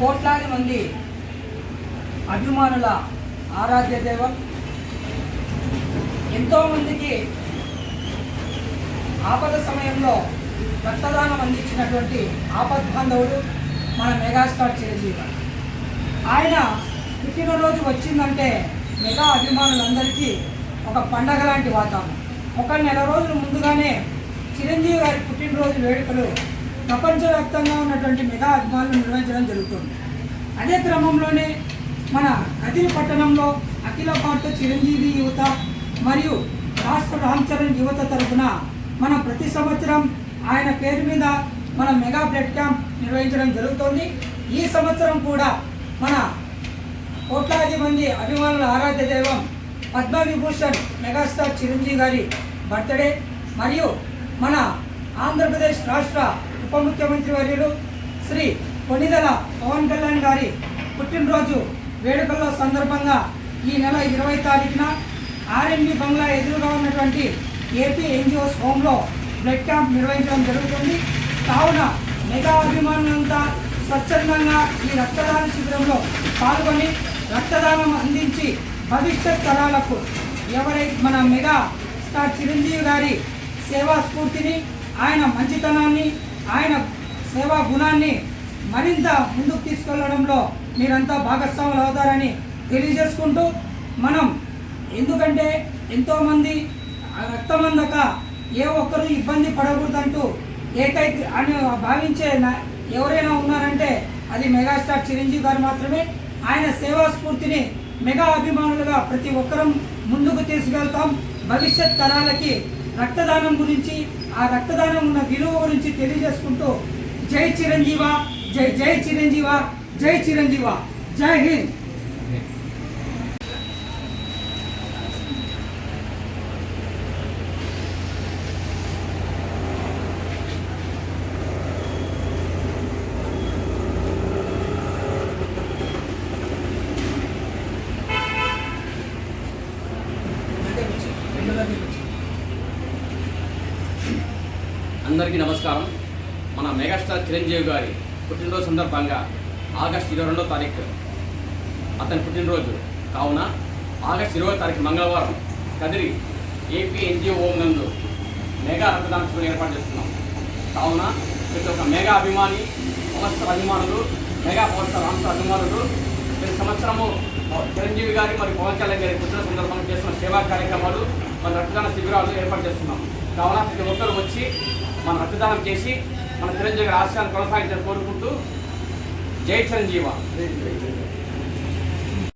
కోట్లాది మంది అభిమానుల ఆరాధ్య దైవం. ఎంతోమందికి ఆపద సమయంలో రక్తదానం అందించినటువంటి ఆపద్బాంధవుడు మన మెగాస్టార్ చిరంజీవి. ఆయన పుట్టినరోజు వచ్చిందంటే మెగా అభిమానులందరికీ ఒక పండగ లాంటి వాతావరణం. ఒక నెల రోజులు ముందుగానే చిరంజీవి గారి పుట్టినరోజు వేడుకలు ప్రపంచవ్యాప్తంగా ఉన్నటువంటి మెగా అభిమానులు నిర్వహించడం జరుగుతుంది. అదే క్రమంలోనే మన కదిరి పట్టణంలో అఖిల భారత చిరంజీవి యువత మరియు రాష్ట్ర రామ్ చరణ్ యువత తరఫున మనం ప్రతి సంవత్సరం ఆయన పేరు మీద మన మెగా బ్లడ్ క్యాంప్ నిర్వహించడం జరుగుతోంది. ఈ సంవత్సరం కూడా మన కోట్లాది మంది అభిమానుల ఆరాధ్య దైవం పద్మవిభూషణ్ మెగాస్టార్ చిరంజీవి గారి బర్త్డే మరియు మన ఆంధ్రప్రదేశ్ రాష్ట్ర ఉప ముఖ్యమంత్రి వర్యులు శ్రీ కొనిదల పవన్ కళ్యాణ్ గారి పుట్టినరోజు వేడుకల్లో సందర్భంగా ఈ నెల ఇరవై తారీఖున ఆర్ఎన్బి బంగ్లా ఎదురుగా ఉన్నటువంటి ఏపీ ఎన్జిఓస్ హోంలో బ్లడ్ క్యాంప్ నిర్వహించడం జరుగుతుంది. కావున మెగా అభిమానులంతా స్వచ్ఛందంగా ఈ రక్తదాన శిబిరంలో పాల్గొని రక్తదానం అందించి భవిష్యత్ తరాలకు ఎవరైతే మన మెగా స్టార్ చిరంజీవి గారి సేవా స్ఫూర్తిని ఆయన మంచితనాన్ని ఆయన సేవా గుణాన్ని మరింత ముందుకు తీసుకెళ్ళడంలో మీరంతా భాగస్వాములు అవుతారని తెలియజేసుకుంటూ మనం ఎందుకంటే ఎంతోమంది రక్తమందక ఏ ఒక్కరు ఇబ్బంది పడకూడదంటూ ఏకైక అని భావించే ఎవరైనా ఉన్నారంటే అది మెగాస్టార్ చిరంజీవి గారు మాత్రమే. ఆయన సేవా స్ఫూర్తిని మెగా అభిమానులుగా ప్రతి ఒక్కరం ముందుకు తీసుకెళ్తాం. భవిష్యత్ తరాలకి రక్తదానం గురించి ఆ రక్తదానం ఉన్న విలువ గురించి తెలియజేసుకుంటూ జై చిరంజీవ జై జై చిరంజీవ జై చిరంజీవ జై హింద్. అందరికీ నమస్కారం. మన మెగాస్టార్ చిరంజీవి గారి పుట్టినరోజు సందర్భంగా ఆగస్ట్ ఇరవై రెండో తారీఖు అతని పుట్టినరోజు. కావున ఆగస్ట్ ఇరవై తారీఖు మంగళవారం కదిరి ఏపీ ఎన్జిఓ హోమ్ నందు మెగా రక్తదాన శిబిరం ఏర్పాటు చేస్తున్నాం. కావున ప్రతి ఒక్క మెగా అభిమాని సంవత్సర అభిమానులు మెగా సంవత్సర రాష్ట్ర అభిమానులు ప్రతి సంవత్సరము చిరంజీవి గారి మరియు పవన్ కళ్యాణ్ గారి పుట్టిన సందర్భంగా చేస్తున్న సేవా కార్యక్రమాలు మన రక్తదాన శిబిరాలు ఏర్పాటు చేస్తున్నాం. కావున ప్రతి ఒక్కరు వచ్చి మన రక్తదానం చేసి మన చిరంజీవి గారి ఆశయాన్ని కొనసాగించాలని కోరుకుంటూ జై చిరంజీవ